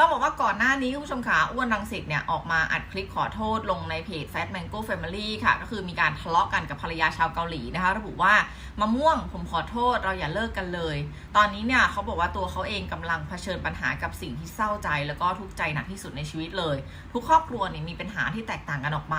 ต้องบอกว่าก่อนหน้านี้คุณผู้ชมขาอ้วนรังสิตเนี่ยออกมาอัดคลิปขอโทษลงในเพจ Fat Mango Family ค่ะ ก็คือมีการทะเลาะกันกับภรรยาชาวเกาหลีนะคะ ระบุว่ามะม่วงผมขอโทษเราอย่าเลิกกันเลย ตอนนี้เนี่ยเขาบอกว่าตัวเขาเองกำลังเผชิญปัญหากับสิ่งที่เศร้าใจ แล้วก็ทุกข์ใจหนักที่สุดในชีวิตเลย ทุกครอบครัวเนี่ยมีปัญหาที่แตกต่างกันออกไป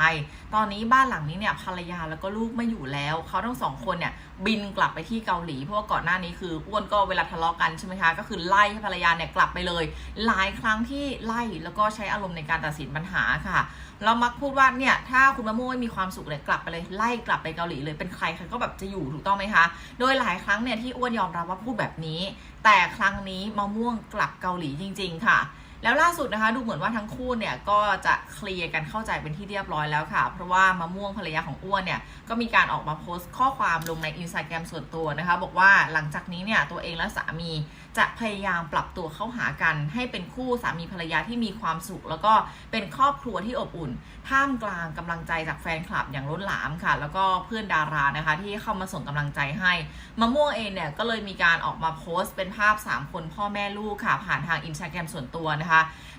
ตอนนี้บ้านหลังนี้เนี่ยภรรยาแล้วก็ลูกไม่อยู่แล้วเขาทั้งสองคนเนี่ยบินกลับไปที่เกาหลีเพราะว่าก่อนหน้านี้คืออ้วนก็เวลาทะเลาะกันใช่ไหมคะก็คือไล่ให้ภรรยาเนี่ยกลับไปเลยหลายครั้งที่ไล่แล้วก็ใช้อารมณ์ในการตัดสินปัญหาค่ะ เรามักพูดว่าเนี่ยถ้าคุณมะม่วงมีความสุขเลยกลับไปเลยไล่กลับไปเกาหลีเลยเป็นใครใครก็แบบจะอยู่ถูกต้องไหมคะ โดยหลายครั้งเนี่ยที่อ้วนยอมรับว่าพูดแบบนี้ แต่ครั้งนี้มะม่วงกลับเกาหลีจริง ๆ ค่ะ แล้วล่าสุดนะคะ ดูเหมือนว่าทั้งคู่เนี่ยก็จะเคลียร์กันเข้าใจเป็นที่เรียบร้อยแล้วค่ะ เพราะว่ามะม่วงภรรยาของอ้วนเนี่ยก็มีการออกมาโพสต์ข้อความลงในอินสตาแกรมส่วนตัวนะคะ บอกว่าหลังจากนี้เนี่ยตัวเองและสามีจะพยายามปรับตัวเข้าหากัน ให้เป็นคู่สามีภรรยาที่มีความสุข แล้วก็เป็นครอบครัวที่อบอุ่น ท่ามกลางกำลังใจจากแฟนคลับอย่างล้นหลามค่ะ แล้วก็เพื่อนดารานะคะที่เข้ามาส่งกำลังใจให้มะม่วงเองเนี่ยก็เลยมีการออกมาโพสต์เป็นภาพ 3 คนพ่อแม่ลูกค่ะผ่านทางอินสตาแกรมส่วนตัวนะคะ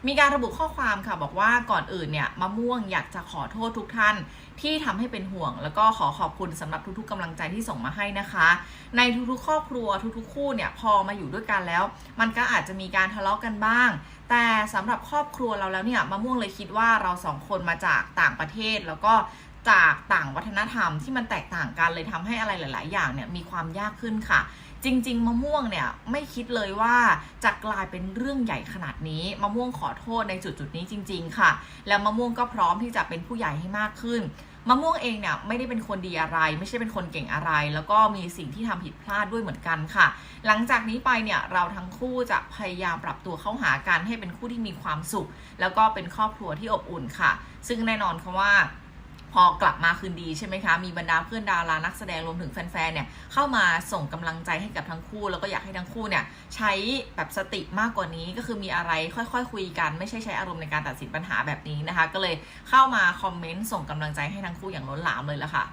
มีการระบุข้อความค่ะบอกว่าก่อนอื่นเนี่ยมะม่วงอยากจะขอโทษทุกท่านที่ทำให้เป็นห่วง แล้วก็ขอขอบคุณสำหรับทุกๆกำลังใจที่ส่งมาให้นะคะ ในทุกๆ ครอบครัวทุกๆ คู่เนี่ยพอมาอยู่ด้วยกันแล้ว มันก็อาจจะมีการทะเลาะกันบ้าง แต่สำหรับครอบครัวเราแล้วเนี่ยมะม่วงเลยคิดว่าเราสองคนมาจากต่างประเทศแล้วก็ จากต่างวัฒนธรรมที่มันแตกต่างกันเลยทำให้อะไรหลาย ๆ อย่างเนี่ยมีความยากขึ้นค่ะ จริง ๆ มะม่วงเนี่ยไม่คิดเลยว่าจะกลายเป็นเรื่องใหญ่ขนาดนี้มะม่วงขอโทษในจุดจุดๆนี้จริง ๆ ค่ะ แล้วมะม่วงก็พร้อมที่จะเป็นผู้ใหญ่ให้มากขึ้นมะม่วงเองเนี่ยไม่ได้เป็นคนดีอะไร ไม่ใช่เป็นคนเก่งอะไร แล้วก็มีสิ่งที่ทำผิดพลาดด้วยเหมือนกันค่ะ หลังจากนี้ไปเนี่ยเราทั้งคู่จะพยายามปรับตัวเข้าหากันให้เป็นคู่ที่มีความสุข แล้วก็เป็นครอบครัวที่อบอุ่นค่ะ ซึ่งแน่นอนค่ะว่า พอกลับมาคืนดีใช่ไหมคะ มีบรรดาเพื่อนดารานักแสดงรวมถึงแฟนๆเนี่ยเข้ามาส่งกำลังใจให้กับทั้งคู่ แล้วก็อยากให้ทั้งคู่เนี่ยใช้แบบสติมากกว่านี้ก็คือมีอะไรค่อยๆคุยกันไม่ใช่ใช้อารมณ์ในการตัดสินปัญหาแบบนี้นะคะ ก็เลยเข้ามาคอมเมนต์ส่งกำลังใจให้ทั้งคู่อย่างล้นหลามเลยละค่ะ